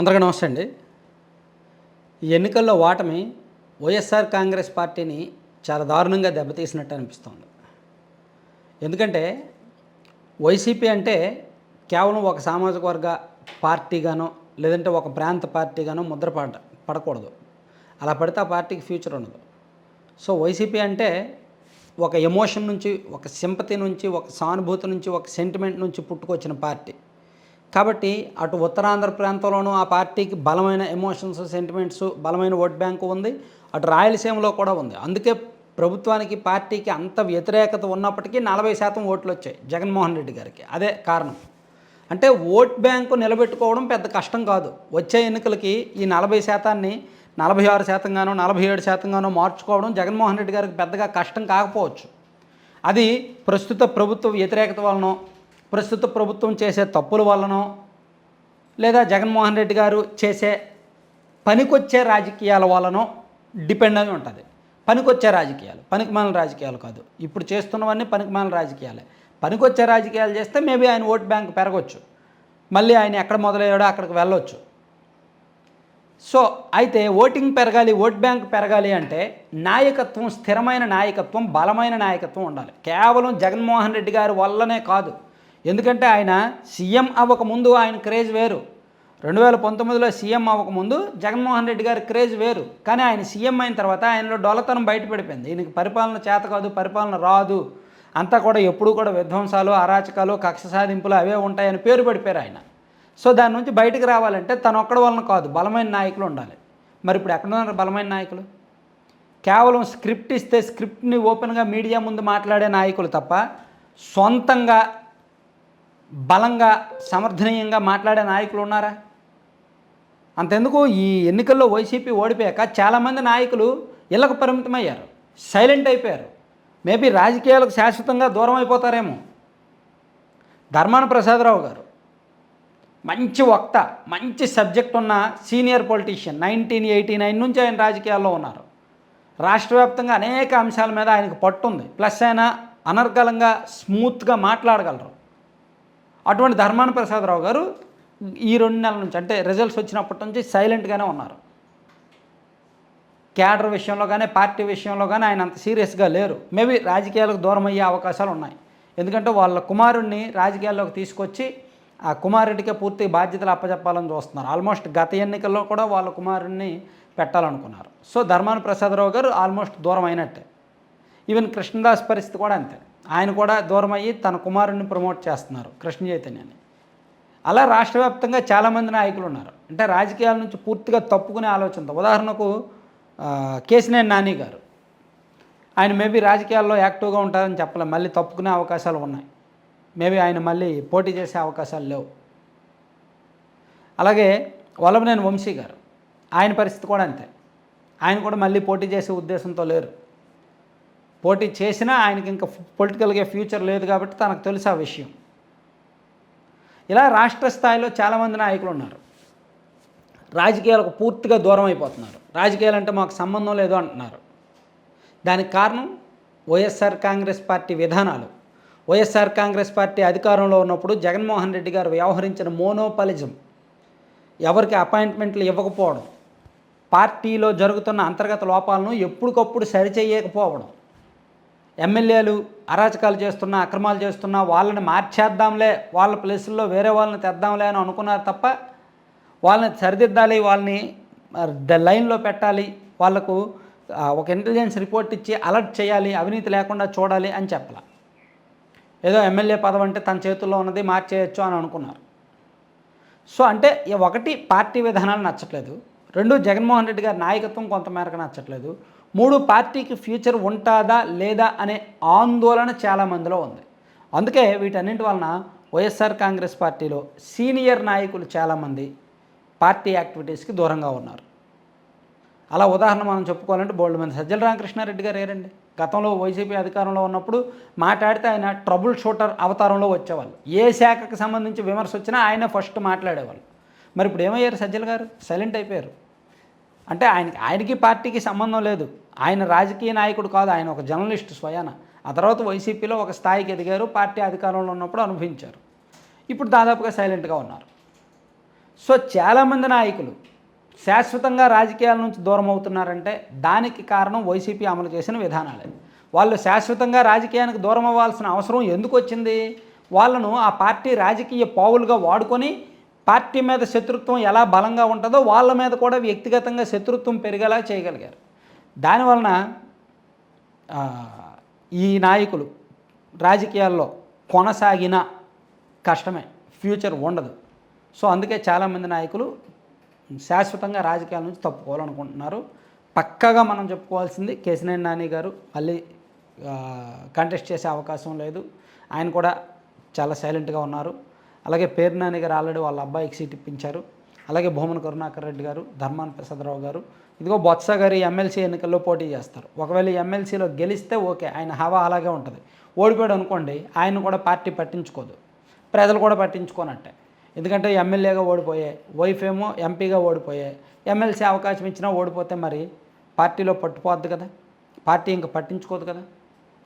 అందరికీ నమస్తే అండి. ఈ ఎన్నికల్లో ఓటమి వైఎస్ఆర్ కాంగ్రెస్ పార్టీని చాలా దారుణంగా దెబ్బతీసినట్టు అనిపిస్తోంది. ఎందుకంటే వైసీపీ అంటే కేవలం ఒక సామాజిక వర్గ పార్టీగానో లేదంటే ఒక ప్రాంత పార్టీగానో ముద్ర పడ పడకూడదు. అలా పడితే ఆ పార్టీకి ఫ్యూచర్ ఉండదు. సో వైసీపీ అంటే ఒక ఎమోషన్ నుంచి ఒక సింపతి నుంచి ఒక సానుభూతి నుంచి ఒక సెంటిమెంట్ నుంచి పుట్టుకొచ్చిన పార్టీ. కాబట్టి అటు ఉత్తరాంధ్ర ప్రాంతంలోనూ ఆ పార్టీకి బలమైన ఎమోషన్స్ సెంటిమెంట్స్ బలమైన ఓట్ బ్యాంకు ఉంది. అటు రాయలసీమలో కూడా ఉంది. అందుకే ప్రభుత్వానికి పార్టీకి అంత వ్యతిరేకత ఉన్నప్పటికీ నలభై శాతం ఓట్లు వచ్చాయి జగన్మోహన్ రెడ్డి గారికి. అదే కారణం. అంటే ఓట్ బ్యాంకు నిలబెట్టుకోవడం పెద్ద కష్టం కాదు. వచ్చే ఎన్నికలకి ఈ నలభై శాతాన్ని నలభై ఆరు శాతంగానో నలభై ఏడు శాతంగానో మార్చుకోవడం జగన్మోహన్ రెడ్డి గారికి పెద్దగా కష్టం కాకపోవచ్చు. అది ప్రస్తుత ప్రభుత్వ వ్యతిరేకత వలనో ప్రస్తుత ప్రభుత్వం చేసే తప్పుల వలనో లేదా జగన్మోహన్ రెడ్డి గారు చేసే పనికొచ్చే రాజకీయాల వలనో డిపెండ్ అయి ఉంటుంది. పనికొచ్చే రాజకీయాలు పనికిమాలిన రాజకీయాలు కాదు. ఇప్పుడు చేస్తున్నవన్నీ పనికిమాలిన రాజకీయాలే. పనికొచ్చే రాజకీయాలు చేస్తే మేబీ ఆయన ఓట్ బ్యాంక్ పెరగవచ్చు మళ్ళీ ఆయన ఎక్కడ మొదలయ్యాడో అక్కడికి వెళ్ళొచ్చు. సో అయితే ఓటింగ్ పెరగాలి ఓట్ బ్యాంక్ పెరగాలి అంటే నాయకత్వం స్థిరమైన నాయకత్వం బలమైన నాయకత్వం ఉండాలి. కేవలం జగన్మోహన్ రెడ్డి గారి వల్లనే కాదు. ఎందుకంటే ఆయన సీఎం అవ్వకముందు ఆయన క్రేజ్ వేరు. రెండు వేల పంతొమ్మిదిలో సీఎం అవ్వకముందు జగన్మోహన్ రెడ్డి గారి క్రేజ్ వేరు. కానీ ఆయన సీఎం అయిన తర్వాత ఆయనలో డొలతనం బయటపడిపోయింది. ఈయనకి పరిపాలన చేత కాదు పరిపాలన రాదు. అంతా కూడా ఎప్పుడూ కూడా విధ్వంసాలు అరాచకాలు కక్ష సాధింపులు అవే ఉంటాయని పేరు పడిపోయారు ఆయన. సో దాని నుంచి బయటకు రావాలంటే తన ఒక్కడి వలన కాదు బలమైన నాయకులు ఉండాలి. మరి ఇప్పుడు ఎక్కడ ఉన్నారు బలమైన నాయకులు? కేవలం స్క్రిప్ట్ ఇస్తే స్క్రిప్ట్ని ఓపెన్గా మీడియా ముందు మాట్లాడే నాయకులు తప్ప సొంతంగా బలంగా సమర్థనీయంగా మాట్లాడే నాయకులు ఉన్నారా? అంతెందుకు ఈ ఎన్నికల్లో వైసీపీ ఓడిపోయాక చాలామంది నాయకులు ఇళ్ళకు పరిమితమయ్యారు సైలెంట్ అయిపోయారు. మేబీ రాజకీయాలకు శాశ్వతంగా దూరం అయిపోతారేమో. ధర్మాన ప్రసాదరావు గారు మంచి వక్త మంచి సబ్జెక్ట్ ఉన్న senior politician nineteen eighty nine నుంచి ఆయన రాజకీయాల్లో ఉన్నారు. రాష్ట్ర వ్యాప్తంగా అనేక అంశాల మీద ఆయనకు పట్టుంది. ప్లస్ ఆయన అనర్గళంగా స్మూత్గా మాట్లాడగలరు. అటువంటి ధర్మాన ప్రసాదరావు గారు ఈ రెండు నెలల నుంచి అంటే రిజల్ట్స్ వచ్చినప్పటి నుంచి సైలెంట్గానే ఉన్నారు. క్యాడర్ విషయంలో కానీ పార్టీ విషయంలో కానీ ఆయన అంత సీరియస్గా లేరు. మేబీ రాజకీయాలకు దూరం అయ్యే అవకాశాలు ఉన్నాయి. ఎందుకంటే వాళ్ళ కుమారుణ్ణి రాజకీయాల్లోకి తీసుకొచ్చి ఆ కుమారుడికే పూర్తి బాధ్యతలు అప్పచెప్పాలని చూస్తున్నారు. ఆల్మోస్ట్ గత ఎన్నికల్లో కూడా వాళ్ళ కుమారుణ్ణి పెట్టాలనుకున్నారు. సో ధర్మాన ప్రసాదరావు గారు ఆల్మోస్ట్ దూరం అయినట్టే. ఈవెన్ కృష్ణదాస్ పరిస్థితి కూడా అంతే. ఆయన కూడా దూరం అయ్యి తన కుమారుడిని ప్రమోట్ చేస్తున్నారు కృష్ణ చైతన్యాన్ని. అలా రాష్ట్ర వ్యాప్తంగా చాలామంది నాయకులు ఉన్నారు. అంటే రాజకీయాల నుంచి పూర్తిగా తప్పుకునే ఆలోచనతో. ఉదాహరణకు ఆ, కేసినేని నాని గారు. ఆయన మేబీ రాజకీయాల్లో యాక్టివ్గా ఉంటారని చెప్పలేం. మళ్ళీ తప్పుకునే అవకాశాలు ఉన్నాయి. మేబీ ఆయన మళ్ళీ పోటీ చేసే అవకాశాలు లేవు. అలాగే వల్లభనేని వంశీ గారు. ఆయన పరిస్థితి కూడా అంతే. ఆయన కూడా మళ్ళీ పోటీ చేసే ఉద్దేశంతో లేరు. పోటీ చేసినా ఆయనకి ఇంకా పొలిటికల్గా ఫ్యూచర్ లేదు కాబట్టి తనకు తెలుసు ఆ విషయం. ఇలా రాష్ట్ర స్థాయిలో చాలామంది నాయకులు ఉన్నారు. రాజకీయాలకు పూర్తిగా దూరం అయిపోతున్నారు. రాజకీయాలు అంటే మాకు సంబంధం లేదు అంటున్నారు. దానికి కారణం వైఎస్ఆర్ కాంగ్రెస్ పార్టీ విధానాలు. వైఎస్ఆర్ కాంగ్రెస్ పార్టీ అధికారంలో ఉన్నప్పుడు జగన్మోహన్ రెడ్డి గారు వ్యవహరించిన మోనోపలిజం. ఎవరికి అపాయింట్మెంట్లు ఇవ్వకపోవడం. పార్టీలో జరుగుతున్న అంతర్గత లోపాలను ఎప్పటికప్పుడు సరిచేయకపోవడం. ఎమ్మెల్యేలు అరాచకాలు చేస్తున్నా అక్రమాలు చేస్తున్నా వాళ్ళని మార్చేద్దాంలే వాళ్ళ ప్లేసుల్లో వేరే వాళ్ళని తెద్దాంలే అని అనుకున్నారు తప్ప వాళ్ళని సరిదిద్దాలి వాళ్ళని ద లైన్లో పెట్టాలి వాళ్ళకు ఒక ఇంటెలిజెన్స్ రిపోర్ట్ ఇచ్చి అలర్ట్ చేయాలి అవినీతి లేకుండా చూడాలి అని చెప్పాల. ఏదో ఎమ్మెల్యే పదవి అంటే తన చేతుల్లో ఉన్నది మార్చేయచ్చు అని అనుకున్నారు. సో అంటే ఒకటి పార్టీ విధానాలు నచ్చట్లేదు. రెండు జగన్మోహన్ రెడ్డి గారి నాయకత్వం కొంతమేరకు నచ్చట్లేదు. మూడు పార్టీకి ఫ్యూచర్ ఉంటుందా లేదా అనే ఆందోళన చాలా మందిలో ఉంది. అందుకే వీటన్నింటి వలన వైఎస్ఆర్ కాంగ్రెస్ పార్టీలో సీనియర్ నాయకులు చాలామంది పార్టీ యాక్టివిటీస్కి దూరంగా ఉన్నారు. అలా ఉదాహరణ మనం చెప్పుకోవాలంటే బోల్డ్ మంది సజ్జల రామకృష్ణారెడ్డి గారు ఏరండి. గతంలో వైసీపీ అధికారంలో ఉన్నప్పుడు మాట్లాడితే ఆయన ట్రబుల్ షూటర్ అవతారంలో వచ్చేవాళ్ళు. ఏ శాఖకు సంబంధించి విమర్శ వచ్చినా ఆయన ఫస్ట్ మాట్లాడేవాళ్ళు. మరి ఇప్పుడు ఏమయ్యారు సజ్జల గారు? సైలెంట్ అయిపోయారు. అంటే ఆయనకి ఆయనకి పార్టీకి సంబంధం లేదు. ఆయన రాజకీయ నాయకుడు కాదు ఆయన ఒక జర్నలిస్ట్ స్వయాన. ఆ తర్వాత వైసీపీలో ఒక స్థాయికి ఎదిగారు పార్టీ అధికారంలో ఉన్నప్పుడు అనుభవించారు. ఇప్పుడు దాదాపుగా సైలెంట్గా ఉన్నారు. సో చాలామంది నాయకులు శాశ్వతంగా రాజకీయాల నుంచి దూరం అవుతున్నారంటే దానికి కారణం వైసీపీ అమలు చేసిన విధానాలే. వాళ్ళు శాశ్వతంగా రాజకీయానికి దూరం అవ్వాల్సిన అవసరం ఎందుకు వచ్చింది? వాళ్ళను ఆ పార్టీ రాజకీయ పావులుగా వాడుకొని పార్టీ మీద శత్రుత్వం ఎలా బలంగా ఉంటుందో వాళ్ళ మీద కూడా వ్యక్తిగతంగా శత్రుత్వం పెరిగేలా చేయగలిగారు. దానివలన ఈ నాయకులు రాజకీయాల్లో కొనసాగిన కష్టమే ఫ్యూచర్ ఉండదు. సో అందుకే చాలామంది నాయకులు శాశ్వతంగా రాజకీయాల నుంచి తప్పుకోవాలనుకుంటున్నారు. పక్కగా మనం చెప్పుకోవాల్సింది కేసినేని నాని గారు మళ్ళీ కంటెస్ట్ చేసే అవకాశం లేదు. ఆయన కూడా చాలా సైలెంట్గా ఉన్నారు. అలాగే పేరు నాని గారు ఆల్రెడీ వాళ్ళ అబ్బాయికి సీట్ ఇప్పించారు. అలాగే భూమన కరుణాకర్ రెడ్డి గారు ధర్మాన ప్రసాదరావు గారు. ఇదిగో బొత్స గారు ఎమ్మెల్సీ ఎన్నికల్లో పోటీ చేస్తారు. ఒకవేళ ఎమ్మెల్సీలో గెలిస్తే ఓకే ఆయన హవా అలాగే ఉంటుంది. ఓడిపోయాడు అనుకోండి ఆయన కూడా పార్టీ పట్టించుకోదు. ప్రజలు కూడా పట్టించుకోనట్టే. ఎందుకంటే ఎమ్మెల్యేగా ఓడిపోయే వైఫ్ ఏమో ఎంపీగా ఓడిపోయే ఎమ్మెల్సీ అవకాశం ఇచ్చినా ఓడిపోతే మరి పార్టీలో పట్టుపోద్ది కదా. పార్టీ ఇంకా పట్టించుకోదు కదా.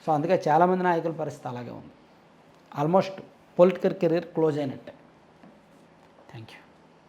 సో అందుకే చాలామంది నాయకుల పరిస్థితి అలాగే ఉంది. Almost పొలిటికల్ కెరీర్ క్లోజ్ అయినట్టే థ్యాంక్ యూ